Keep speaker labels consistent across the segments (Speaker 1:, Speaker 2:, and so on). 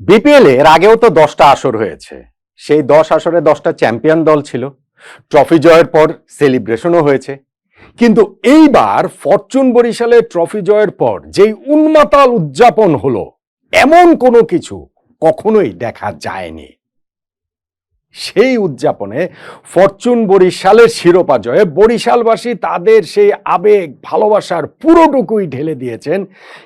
Speaker 1: BPL এর আগেও তো দশটা আসর হয়েছে। সেই দশ আসরে দশটা চ্যাম্পিয়ন দল ছিল। ট্রফি জয়ের পর সেলিব্রেশনও হয়েছে। কিন্তু এইবার ফরচুন বরিশালে ট্রফি জয়ের পর যেই উন্মাতাল উদযাপন হলো, এমন কোনো কিছু কখনোই দেখা যায়নি। সেই উদযাপনে ফরচুন বরিশালের শিরোপা জয়ে বরিশালবাসী তাদের সেই আবেগ, ভালোবাসার পুরোটুকুই ঢেলে দিয়েছেন।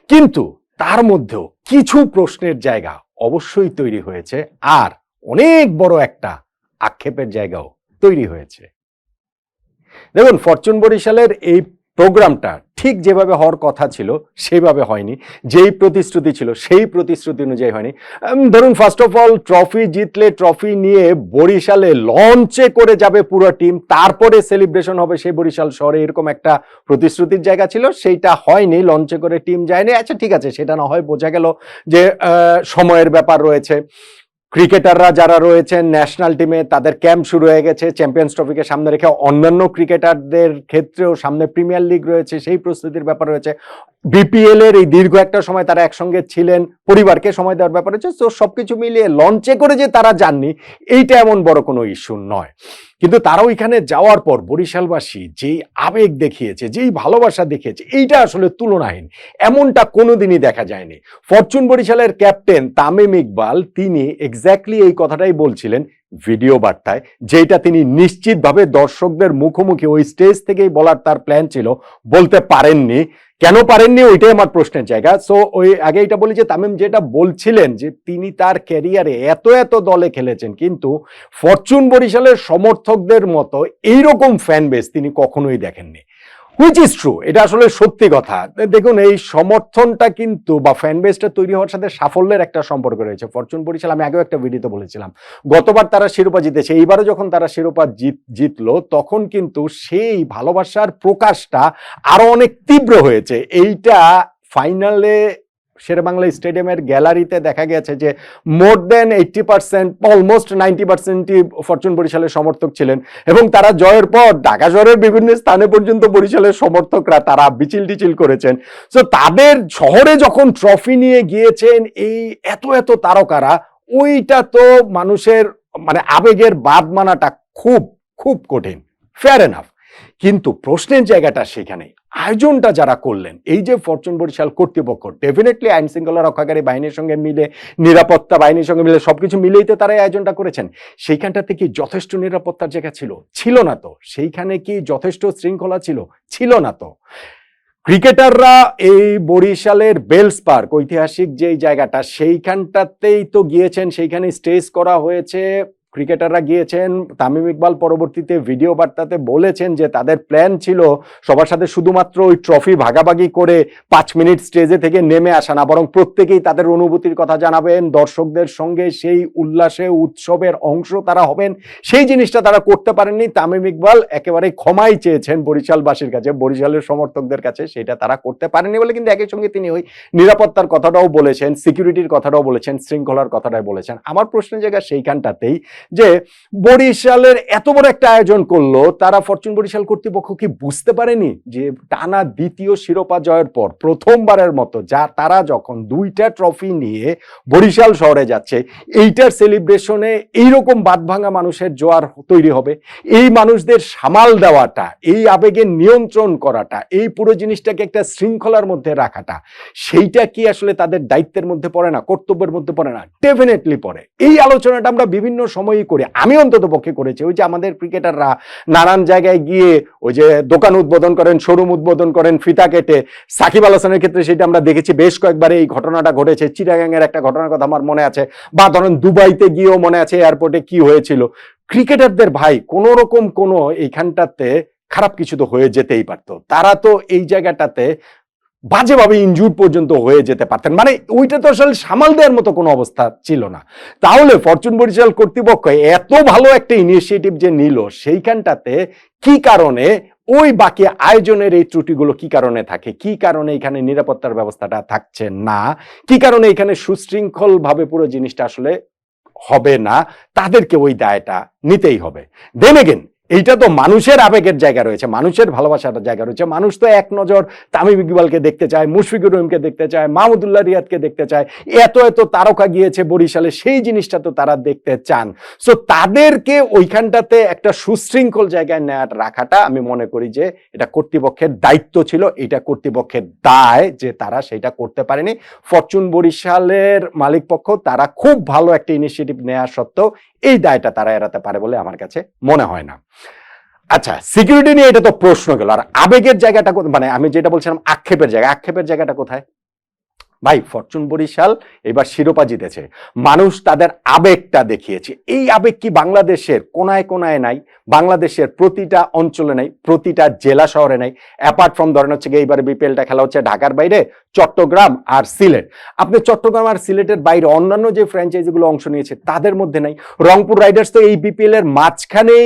Speaker 1: কিন্তু তার মধ্যেও কিছু প্রশ্নের জায়গা অবশ্যই তৈরি হয়েছে, আর অনেক বড় একটা আক্ষেপের জায়গাও তৈরি হয়েছে। দেখুন, ফরচুন বরিশালের এই প্রোগ্রামটা ঠিক যেভাবে হওয়ার কথা ছিল, সেইভাবে হয়নি। যেই প্রতিশ্রুতি ছিল, সেই প্রতিশ্রুতি অনুযায়ী হয়নি। ধরুন ফার্স্ট অফ অল ট্রফি জিতলে ট্রফি নিয়ে বরিশালে লঞ্চে করে যাবে পুরো টিম তারপরে সেলিব্রেশন হবে সেই বরিশাল শহরে, এরকম একটা প্রতিশ্রুতির জায়গা ছিল, সেইটা হয়নি লঞ্চে করে টিম যায়নি। আচ্ছা ঠিক আছে, সেটা না হয় বোঝা গেল যে সময়ের ব্যাপার রয়েছে। ক্রিকেটাররা যারা রয়েছেন ন্যাশনাল টিমে, তাদের ক্যাম্প শুরু হয়ে গেছে। চ্যাম্পিয়ন্স ট্রফিকে সামনে রেখে অন্যান্য ক্রিকেটারদের ক্ষেত্রেও সামনে প্রিমিয়ার লিগ রয়েছে, সেই প্রস্তুতির ব্যাপার রয়েছে। বিপিএল এর এই দীর্ঘ একটা সময় তারা একসঙ্গে ছিলেন, পরিবারকে সময় দেওয়ার ব্যাপার রয়েছে তো সবকিছু মিলিয়ে লঞ্চে করে যে তারা যাননি, এইটা এমন বড় কোনো ইস্যু নয়। কিন্তু তারা ওইখানে যাওয়ার পর বরিশালবাসী যেই আবেগ দেখিয়েছে, যেই ভালোবাসা দেখিয়েছে, এইটা আসলে তুলনাহীন। এমনটা কোনোদিনই দেখা যায়নি। ফরচুন বরিশালের ক্যাপ্টেন তামিম ইকবাল, তিনি এক্স্যাক্টলি এই কথাটাই বলছিলেন ভিডিও বার্তায় যেটা তিনি নিশ্চিতভাবে দর্শকদের মুখোমুখি ওই স্টেজ থেকেই বলার তার প্ল্যান ছিল, বলতে পারেননি। কেন পারেননি ওইটাই আমার প্রশ্নের জায়গা। সো ওই আগে এটা বলি যে তামিম যেটা বলছিলেন যে তিনি তার ক্যারিয়ারে এত এত দলে খেলেছেন, কিন্তু ফরচুন বরিশালের সমর্থকদের মতো এইরকম ফ্যান বেস তিনি কখনোই দেখেননি। হুইচ ইজ ট্রু এটা আসলে সত্যি কথা। দেখুন, এই সমর্থনটা কিন্তু বা ফ্যান বেসটা তৈরি হওয়ার সাথে সাফল্যের একটা সম্পর্ক রয়েছে। ফরচুন বরিশাল, আমি আগেও একটা ভিডিওতে বলেছিলাম। গতবার তারা শিরোপা জিতেছে, এইবারও যখন তারা শিরোপা জিত জিতলো, তখন কিন্তু সেই ভালোবাসার প্রকাশটা আরও অনেক তীব্র হয়েছে। এইটা ফাইনালে শেরেবাংলা স্টেডিয়ামের গ্যালারিতে দেখা গেছে যে more than eighty percent, almost ninety পার্সেন্টই ফরচুন বরিশালের সমর্থক ছিলেন এবং তারা জয়ের পর ঢাকা শহরের বিভিন্ন স্থানে পর্যন্ত বরিশালের সমর্থকরা তারা বিচিল টিচিল করেছেন। সো তাদের শহরে যখন ট্রফি নিয়ে গিয়েছেন এই এত এত তারকারা, ওইটা তো মানুষের মানে আবেগের বাদ মানাটা খুব খুব কঠিন। ফেয়ার এনাফ কিন্তু প্রশ্নের জায়গাটা সেখানে আয়োজনটা যারা করলেন, এই যে ফরচুন বরিশাল কর্তৃপক্ষ ডেফিনেটলি আইন শৃঙ্খলা রক্ষাকারী বাহিনীর সঙ্গে মিলে, নিরাপত্তা বাহিনীর সঙ্গে মিলে, সবকিছু মিলেই তো তারা আয়োজনটা করেছেন। সেইখানটাতে কি যথেষ্ট নিরাপত্তার জায়গা ছিল? ছিল না তো। সেইখানে কি যথেষ্ট শৃঙ্খলা ছিল? ছিল না তো। ক্রিকেটাররা এই বরিশালের বেলস পার্ক, ঐতিহাসিক যেই জায়গাটা, সেইখানটাতেই তো গিয়েছেন, সেইখানে স্টেজ করা হয়েছে ক্রিকেটাররা গিয়েছেন, তামিম ইকবাল পরবর্তীতে ভিডিও বার্তাতে বলেছেন যে তাদের প্ল্যান ছিল সবার সাথে শুধুমাত্র ওই ট্রফি ভাগাভাগি করে পাঁচ মিনিট স্টেজে থেকে নেমে আসা না, বরং প্রত্যেকেই তাদের অনুভূতির কথা জানাবেন, দর্শকদের সঙ্গে সেই উল্লাসে, উৎসবের অংশ তারা হবেন, সেই জিনিসটা তারা করতে পারেননি। তামিম ইকবাল একেবারে ক্ষমাই চেয়েছেন বরিশালবাসীর কাছে, বরিশালের সমর্থকদের কাছে, সেটা তারা করতে পারেনি বলে কিন্তু একই সঙ্গে তিনি ওই নিরাপত্তার কথাটাও বলেছেন, সিকিউরিটির কথাটাও বলেছেন, শৃঙ্খলার কথাটাই বলেছেন। আমার প্রশ্নের জায়গা সেইখানটাতেই। যে বরিশালের এত বড় একটা আয়োজন করল, তারা ফরচুন বরিশাল কর্তৃপক্ষ কি বুঝতে পারেনি যে টানা দ্বিতীয় শিরোপা জয়ের পর প্রথমবারের মতো যা তারা যখন দুইটা ট্রফি নিয়ে বরিশাল শহরে যাচ্ছে, এইটার সেলিব্রেশনে এইরকম বাদভাঙা মানুষের জোয়ার তৈরি হবে। এই মানুষদের সামাল দেওয়াটা, এই আবেগের নিয়ন্ত্রণ করাটা, এই পুরো জিনিসটাকে একটা শৃঙ্খলার মধ্যে রাখাটা, সেইটা কি আসলে তাদের দায়িত্বের মধ্যে পড়ে না, কর্তব্যের মধ্যে পড়ে না? ডেফিনেটলি পড়ে। এই আলোচনাটা আমরা বিভিন্ন সময়ই করি, আমি অন্তত পক্ষে করেছি। ওই যে আমাদের ক্রিকেটাররা নানান জায়গায় গিয়ে ওই যে দোকান উদ্বোধন করেন শোরুম উদ্বোধন করেন, ফিতা কেটে। সাকিব আল হাসানের ক্ষেত্রে সেটা আমরা দেখেছি বেশ কয়েকবার এই ঘটনাটা ঘটেছে। চিটাগাংয়ের একটা ঘটনার কথা আমার মনে আছে। বা ধরেন দুবাইতে গিয়েও মনে আছে এয়ারপোর্টে কি হয়েছিল। ক্রিকেটারদের ভাই, কোন রকম কোনো এইখানটাতে খারাপ কিছু তো হয়ে যেতেই পারতো। তারা তো এই জায়গাটাতে বাজেভাবে ইনজুর পর্যন্ত হয়ে যেতে পারতেন। মানে ওইটা তো আসলে সামাল দেওয়ার মতো কোনো অবস্থা ছিল না। তাহলে ফরচুন বরিশাল কর্তৃপক্ষ এত ভালো একটা ইনিশিয়েটিভ যে নিল, সেইখানটাতে কি কারণে, ওই বাকি আয়োজনের এই ত্রুটিগুলো কি কারণে থাকে? কি কারণে এখানে নিরাপত্তার ব্যবস্থাটা থাকছে না? কি কারণে এখানে সুশৃঙ্খলভাবে পুরো জিনিসটা আসলে হবে না? তাদেরকে ওই দায়টা নিতেই হবে। দেন এগেন এইটা তো মানুষের আবেগের জায়গা রয়েছে, মানুষের ভালোবাসার জায়গা রয়েছে। মানুষ তো এক নজর তামিম ইকবালকে দেখতে চায়, মুশফিকুর রহিমকে দেখতে চায়, মাহমুদুল্লাহ রিয়াদকে দেখতে চায়। এত এত তারকা গিয়েছে বরিশালে, সেই জিনিসটা তো তারা দেখতে চান। সো তাদেরকে ওইখানটাতে একটা সুশৃঙ্খল জায়গায় নেওয়া রাখাটা আমি মনে করি যে এটা কর্তৃপক্ষের দায়িত্ব ছিল, এটা কর্তৃপক্ষের দায় যে তারা সেটা করতে পারেনি। ফরচুন বরিশালের মালিক পক্ষ, তারা খুব ভালো একটা ইনিশিয়েটিভ নেওয়া সত্ত্বেও এই দায়টা তারা এড়াতে পারে বলে আমার কাছে মনে হয় না। আচ্ছা সিকিউরিটি নিয়ে এটা তো প্রশ্ন গেল। আর আবেগের জায়গাটা? মানে আমি যেটা বলছিলাম, আক্ষেপের জায়গা। আক্ষেপের জায়গাটা কোথায়? ভাই, ফরচুন বরিশাল এবার শিরোপা জিতেছে। মানুষ তাদের আবেগটা দেখিয়েছে। এই আবেগ কি বাংলাদেশের কোনায় কোনায় নাই? বাংলাদেশের প্রতিটা অঞ্চলে নাই, প্রতিটা জেলা শহরে নাই। অ্যাপার্ট ফ্রম ধরেন হচ্ছে গিয়ে এইবারে বিপিএলটা খেলা হচ্ছে ঢাকার বাইরে চট্টগ্রাম আর সিলেট। আপনি চট্টগ্রাম আর সিলেটের বাইরে অন্যান্য যে ফ্র্যাঞ্চাইজিগুলো অংশ নিয়েছে, তাদের মধ্যে নাই। রংপুর রাইডার্স তো এই বিপিএল এর মাঝখানে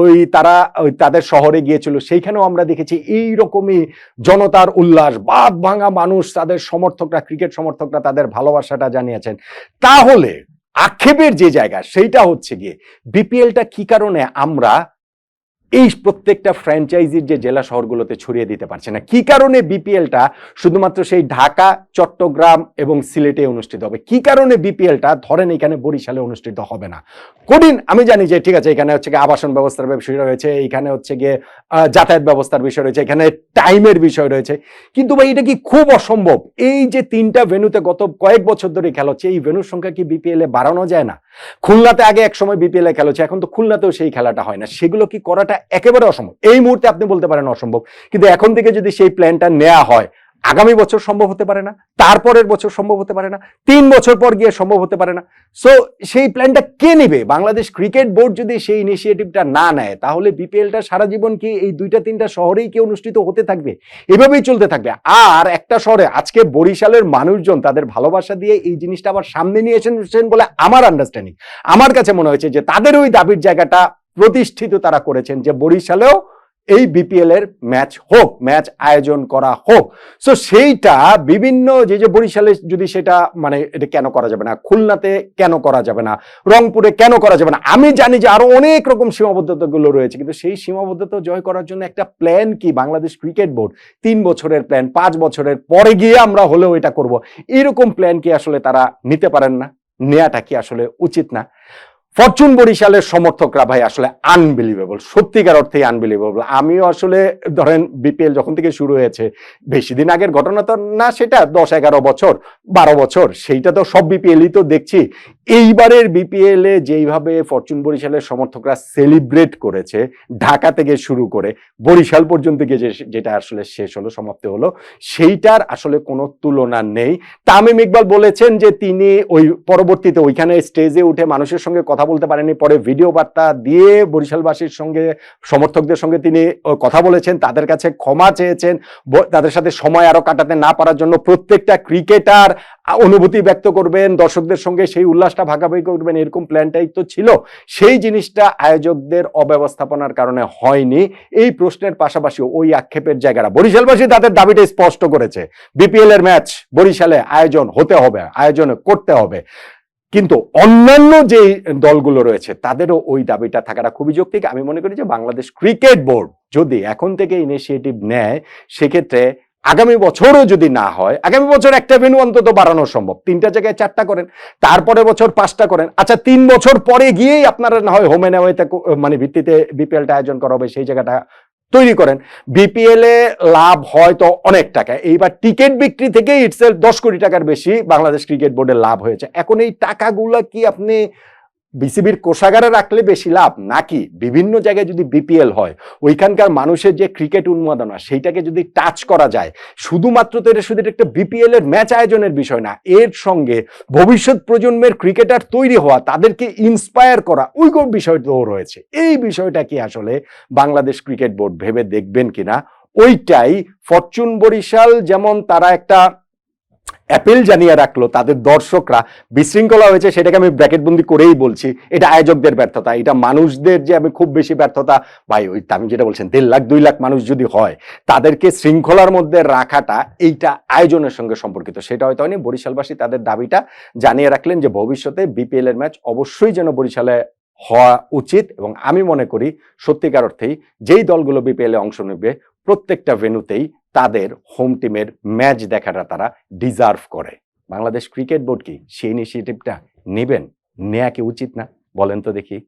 Speaker 1: ওই তারা, ওই তাদের শহরে গিয়েছিল। সেইখানেও আমরা দেখেছি এই রকমই জনতার উল্লাস বাদ ভাঙা মানুষ, তাদের সমর্থকরা ক্রিকেট সমর্থকরা তাদের ভালোবাসাটা জানিয়েছেন। তাহলে আক্ষেপের যে জায়গা, সেইটা হচ্ছে গিয়ে বিপিএলটা কি কারণে আমরা এই প্রত্যেকটা ফ্র্যাঞ্চাইজির যে জেলা শহরগুলোতে ছড়িয়ে দিতে পারছে না। কি কারণে বিপিএলটা শুধুমাত্র সেই ঢাকা, চট্টগ্রাম এবং সিলেটে অনুষ্ঠিত হবে? কি কারণে বিপিএলটা ধরেন এখানে বরিশালে অনুষ্ঠিত হবে না? কঠিন আমি জানি যে ঠিক আছে, এখানে হচ্ছে গিয়ে আবাসন ব্যবস্থার বিষয় রয়েছে, এখানে হচ্ছে গিয়ে যাতায়াত ব্যবস্থার বিষয় রয়েছে, এখানে টাইমের বিষয় রয়েছে। কিন্তু ভাই, এটা কি খুব অসম্ভব? এই যে তিনটা ভেনুতে গত কয়েক বছর ধরে খেলা হচ্ছে, এই ভেনুর সংখ্যা কি বিপিএল এ বাড়ানো যায় না? খুলনাতে আগে এক সময় বিপিএল এ খেলা হচ্ছে, এখন তো খুলনাতেও সেই খেলাটা হয় না। সেগুলো কি করাটা একেবারে অসম্ভব? এই মুহূর্তে আপনি বলতে পারেন অসম্ভব। কিন্তু এখন থেকে যদি সেই প্ল্যানটা নেওয়া হয় আগামী বছর সম্ভব হতে পারে না, তারপরের বছর সম্ভব হতে পারে না, তিন বছর পর গিয়ে সম্ভব হতে পারে না। সো সেই প্ল্যানটা কে নেবে? বাংলাদেশ ক্রিকেট বোর্ড যদি সেই ইনিশিয়েটিভটা না নেয়, তাহলে বিপিএলটা সারা জীবন কি এই দুইটা, তিনটা শহরেই কি অনুষ্ঠিত হতে থাকবে? এভাবেই চলতে থাকবে। আর একটা শহরে আজকে বরিশালের মানুষজন তাদের ভালোবাসা দিয়ে এই জিনিসটা আবার সামনে নিয়ে এসেছেন বলে আমার আন্ডারস্ট্যান্ডিং আমার কাছে মনে হয়েছে যে তাদের ওই দাবির জায়গাটা প্রতিষ্ঠিত তারা করেছেন যে বরিশালেও এই বিপিএল এর ম্যাচ হোক ম্যাচ আয়োজন করা হোক। সো সেইটা বিভিন্ন যে যে বরিশালে যদি সেটা মানে এটা কেন করা যাবে না, খুলনাতে কেন করা যাবে না, রংপুরে কেন করা যাবে না, আমি জানি যে আরও অনেক রকম সীমাবদ্ধতাগুলো রয়েছে, কিন্তু সেই সীমাবদ্ধতা জয় করার জন্য একটা প্ল্যান কি? বাংলাদেশ ক্রিকেট বোর্ড তিন বছরের প্ল্যান পাঁচ বছরের পরে গিয়ে আমরা হলেও এটা করব। এরকম প্ল্যান কি আসলে তারা নিতে পারেন না? নেওয়াটা কি আসলে উচিত না? ফরচুন বরিশালের সমর্থকরা ভাই আসলে আনবিলিভেবল সত্যিকার অর্থেই আনবিলিভেবল আমিও আসলে, ধরেন বিপিএল যখন থেকে শুরু হয়েছে, বেশি দিন আগের ঘটনা তো না সেটা, দশ এগারো বছর, বারো বছর, সেইটা তো সব বিপিএলই তো দেখছি। এইবারের বিপিএল এ যেইভাবে ফরচুন বরিশালের সমর্থকরা সেলিব্রেট করেছে, ঢাকা থেকে শুরু করে, বরিশাল পর্যন্ত গিয়ে যেটা আসলে শেষ হলো, সমাপ্তি হলো, সেইটার আসলে কোনো তুলনা নেই। তামিম ইকবাল বলেছেন যে, তিনি ওই পরবর্তীতে ওইখানে স্টেজে উঠে মানুষের সঙ্গে কথা বলতে পারেনি পরে ভিডিও বার্তা দিয়ে বরিশালবাসীর সঙ্গে, সমর্থকদের সঙ্গে তিনি কথা বলেছেন, তাদের কাছে ক্ষমা চেয়েছেন তাদের সাথে সময় আরও কাটাতে না পারার জন্য প্রত্যেকটা ক্রিকেটার অনুভূতি ব্যক্ত করবেন, দর্শকদের সঙ্গে সেই উল্লাসটা ভাগাভাগি করবেন, এরকম প্ল্যানটাই তো ছিল। সেই জিনিসটা আয়োজকদের অব্যবস্থাপনার কারণে হয়নি। এই প্রশ্নের পাশাপাশি ওই আক্ষেপের জায়গাটা, বরিশালবাসী তাদের দাবিটা স্পষ্ট করেছে। বিপিএল এর ম্যাচ বরিশালে আয়োজন হতে হবে, আয়োজন করতে হবে। কিন্তু অন্যান্য যে দলগুলো রয়েছে, তাদেরও ওই দাবিটা থাকাটা খুবই যৌক্তিক। আমি মনে করি যে বাংলাদেশ ক্রিকেট বোর্ড যদি এখন থেকে ইনিশিয়েটিভ নেয়, সেক্ষেত্রে আগামী বছরও যদি না হয়, আগামী বছর একটা ভেনু অন্তত বাড়ানো সম্ভব। তিনটা জায়গায় চারটা করেন তারপরে বছর পাঁচটা করেন। আচ্ছা তিন বছর পরে গিয়েই আপনারা না হয় হোম অ্যান্ড মানে ভিত্তিতে বিপিএলটা আয়োজন করা হবে, সেই জায়গাটা তৈরি করেন। বিপিএল এ লাভ হয়তো অনেক টাকা এইবার টিকিট বিক্রি থেকে ইটসেল দশ কোটি টাকার বেশি বাংলাদেশ ক্রিকেট বোর্ডের লাভ হয়েছে। এখন এই টাকাগুলো কি আপনি বিসিবির কোষাগারে রাখলে বেশি লাভ? নাকি বিভিন্ন জায়গায় যদি বিপিএল হয়, ওইখানকার মানুষের যে ক্রিকেট উন্মাদনা, সেইটাকে যদি টাচ করা যায়, শুধুমাত্র তো এটা শুধু একটা বিপিএল এর ম্যাচ আয়োজনের বিষয় না, এর সঙ্গে ভবিষ্যৎ প্রজন্মের ক্রিকেটার তৈরি হওয়া, তাদেরকে ইন্সপায়ার করা, ওই কোন বিষয়টাও রয়েছে। এই বিষয়টা কি আসলে বাংলাদেশ ক্রিকেট বোর্ড ভেবে দেখবেন কিনা? ওইটাই ফরচুন বরিশাল যেমন তারা একটা অ্যাপিল জানিয়ে রাখল, তাদের দর্শকরা বিশৃঙ্খলা হয়েছে, সেটাকে আমি ব্র্যাকেটবন্দি করেই বলছি। এটা আয়োজকদের ব্যর্থতা, এটা মানুষদের যে আমি খুব বেশি ব্যর্থতা, ভাই, ওই আমি যেটা বলছেন দেড় লাখ, দুই লাখ মানুষ যদি হয়, তাদেরকে শৃঙ্খলার মধ্যে রাখাটা এইটা আয়োজনের সঙ্গে সম্পর্কিত। সেটা হয়তো হয়নি, বরিশালবাসী তাদের দাবিটা জানিয়ে রাখলেন যে ভবিষ্যতে বিপিএল এর ম্যাচ অবশ্যই যেন বরিশালে হওয়া উচিত এবং আমি মনে করি সত্যিকার অর্থেই যেই দলগুলো বিপিএল অংশ নেবে, প্রত্যেকটা ভেন্যুতেই তাদের হোম টিমের ম্যাচ দেখাটা তারা ডিজার্ভ করে। বাংলাদেশ ক্রিকেট বোর্ড কি সেই ইনিশিয়েটিভটা নেবেন? নেয়া কি উচিত না? বলেন তো দেখি।